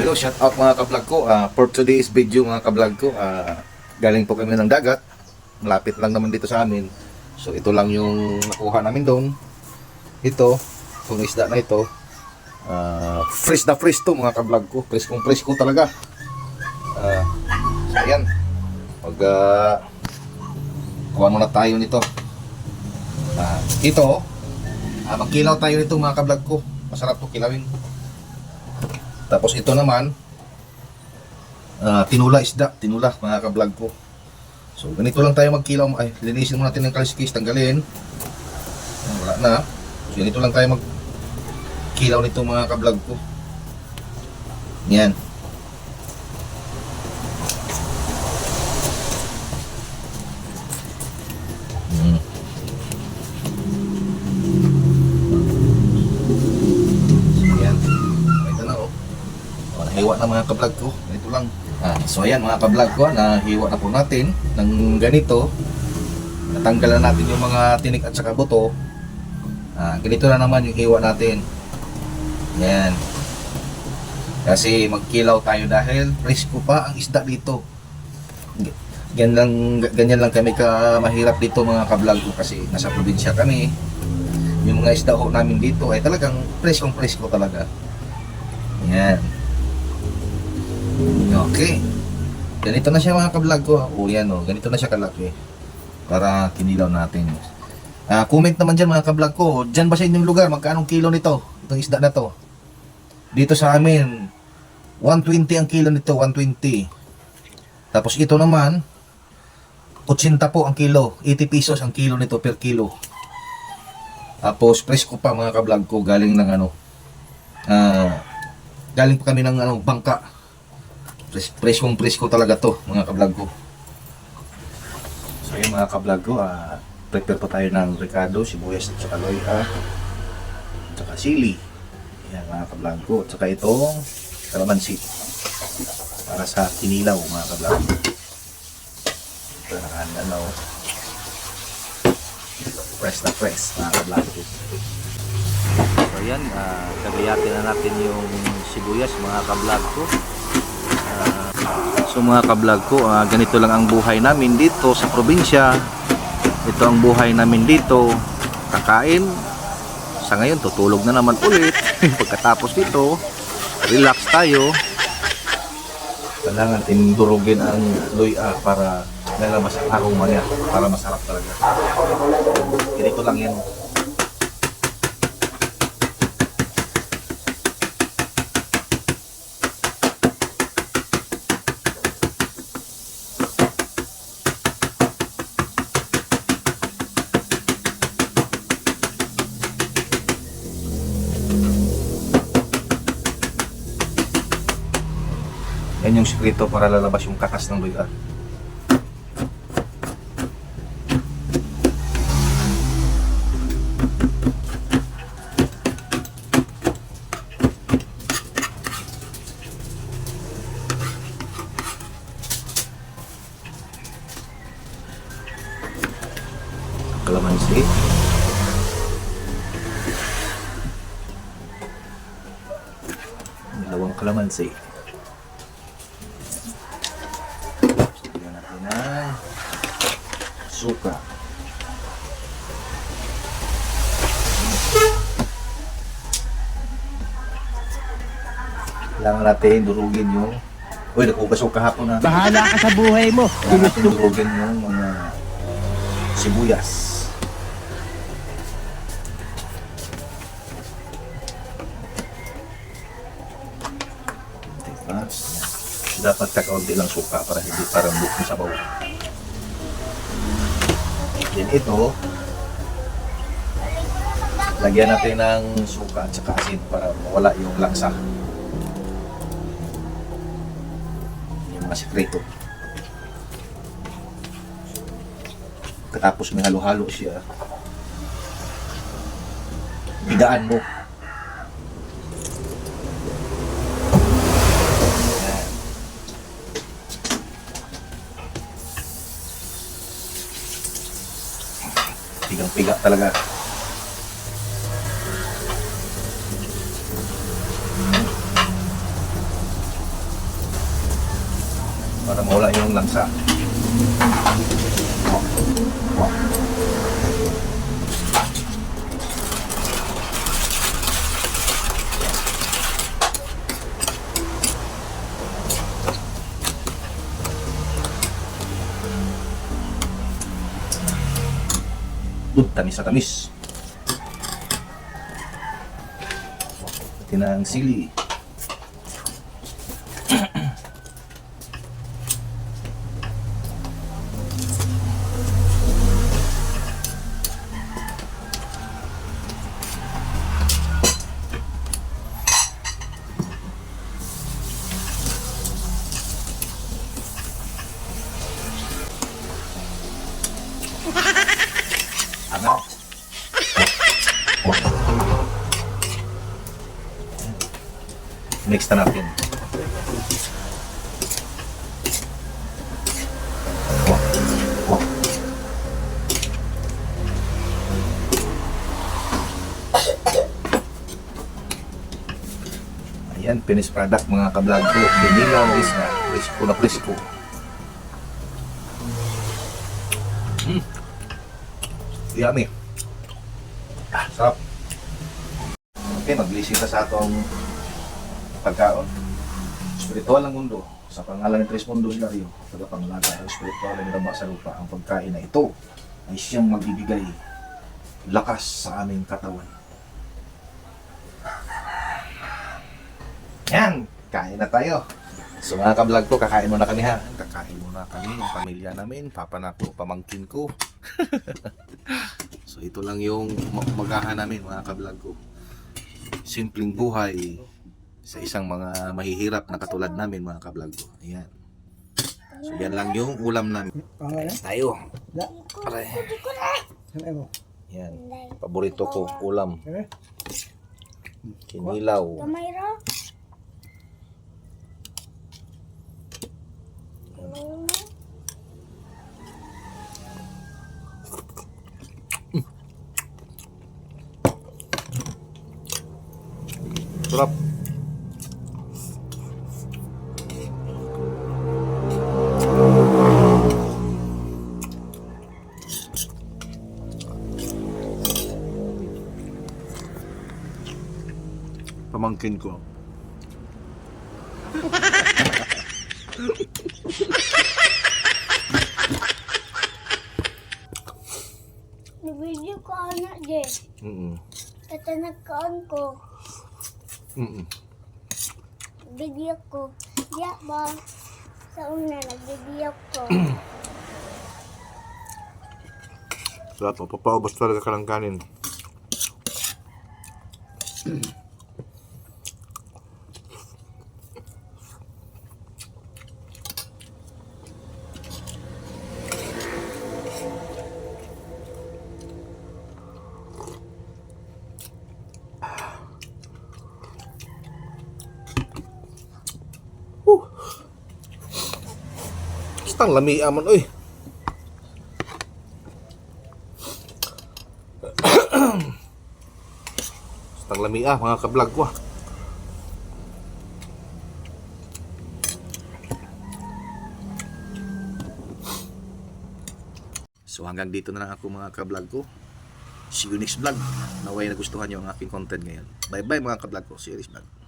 Hello, shout out mga kablog ko. Ah, for today's video mga kablog ko, ah, galing po kami ng dagat. Malapit lang naman dito sa amin. So ito lang yung nakuha namin doon. Ito, itong isda na ito. Ah, fresh na fresh to mga kablog ko. Fresh kong fresh ko talaga. Ah, so ayan. Pag ah, kuha muna tayo nito. Ah, ito, ah, magkilaw tayo nito mga kablog ko. Masarap to kilawin. Tapos ito naman, ah, tinula isda, tinula mga ka-vlog ko. So ganito lang tayo magkilaw, ay linisin muna natin ng kaliskis, tanggalin. Ayan, wala na. So ganito lang tayo magkilaw nito mga ka-vlog ko. Yan. Mm. So, yan. Ito na oh. Nahiwa na mga ka-vlog ko. Ganito lang. Ah, so ayan mga ka-vlog ko, nahiwa na po natin ng ganito. Natanggal na natin yung mga tinik at saka buto. Ah, ganito na naman yung hiwa natin. Yan. Kasi magkilaw tayo dahil presko pa ang isda dito. Ganyan lang, ganyan lang kami ka mahirap dito mga ka-vlog ko kasi nasa probinsya kami. Yung mga isda ho namin dito ay talagang preskong presko talaga. Yan. Okay. Ganito na siya mga ka-vlog ko. O yan o, ganito na siya kalaki. Para kinilaw natin. Ah, comment naman dyan mga ka-vlog ko. Dyan ba sa inyong lugar? Magkano kilo nito? Itong isda na to. Dito sa amin, 120 ang kilo nito, 120. Tapos ito naman, 80 po ang kilo. 80 pesos ang kilo nito per kilo. Tapos presko pa mga ka-vlog ko galing ng ano. Ah, galing pa kami ng ano, bangka. Pres preskong presko talaga to mga ka-vlog ko. So yun mga ka-vlog ko, ah, prepare pa tayo ng Ricardo, sibuyas at saka loya. At saka sili. Yan mga ka-vlog ko. At saka itong kalamansi. Para sa kinilaw mga ka-vlog ko. Ito na oh. Press na press mga ka-vlog ko. So yan, uh, kagayatin na natin yung sibuyas mga kablog ko. So mga kablog ko, ah, ganito lang ang buhay namin dito sa probinsya. Ito ang buhay namin dito. Kakain. Sa ngayon, tutulog na naman ulit. Pagkatapos dito, relax tayo. Kailangan tindurugin ang luya para lalabas ang aroma niya para masarap talaga. Ganito lang yan. Yung sikreto para lalabas yung katas ng luya. Kalamansi. Dalawang kalamansi. Suka. Kailangan natin durugin yung Uy, nakugas ko kahapon na. Bahala ka sa buhay mo. Kailangan natin durugin yung mga sibuyas. Diba? Dapat kakaunti lang suka para hindi parang bukong sabaw. Then ito, lagyan natin ng suka at saka asin para mawala yung laksa. Yung mga sekreto. Katapos may halo-halo siya, bidaan mo. Pigang-piga talaga. Para mawala yung lansa. Wow. Wow. Uh, tamis sa tamis. Pati na ang sili. Mix na natin. Ayan, finished product mga kablog ko. Binilaw na isda. Presko na presko. Mm. Yummy. Ah, sarap. Okay, mag-blessing na sa atong pagkaon. Spiritual ng mundo. Sa pangalan ng Tres Mundos Lario, tagapangalaga ng spiritual ng Rama sa lupa, ang pagkain na ito ay siyang magbibigay lakas sa aming katawan. Yan! Kain na tayo. So mga kablog ko, kakain muna kami ha. Kakain muna kami, yung pamilya namin, papa na ko, pamangkin ko. so ito lang yung magahan namin mga kablog ko. Simpleng buhay sa isang mga mahihirap na katulad namin mga kablog ko. Ayan. So yan lang yung ulam namin. Pangalan? Tayo. Aray. Ano? Yan. Paborito ko ulam. Eh? Kinilaw. Gamay ra. Sarap. Pamangkin ko. Nag-video ko anak je. Mm Kata nagkaan ko. -mm. Video ko. Diya ba? Sa una nag-video ko. Sarap. Papaubos talaga ka ng kanin. Stang lami amon oy. Stang lami ah mga kablog ko ah. So hanggang dito na lang ako mga kablog ko. See you next vlog. Naway nagustuhan niyo ang aking content ngayon. Bye bye mga kablog ko. See you next vlog.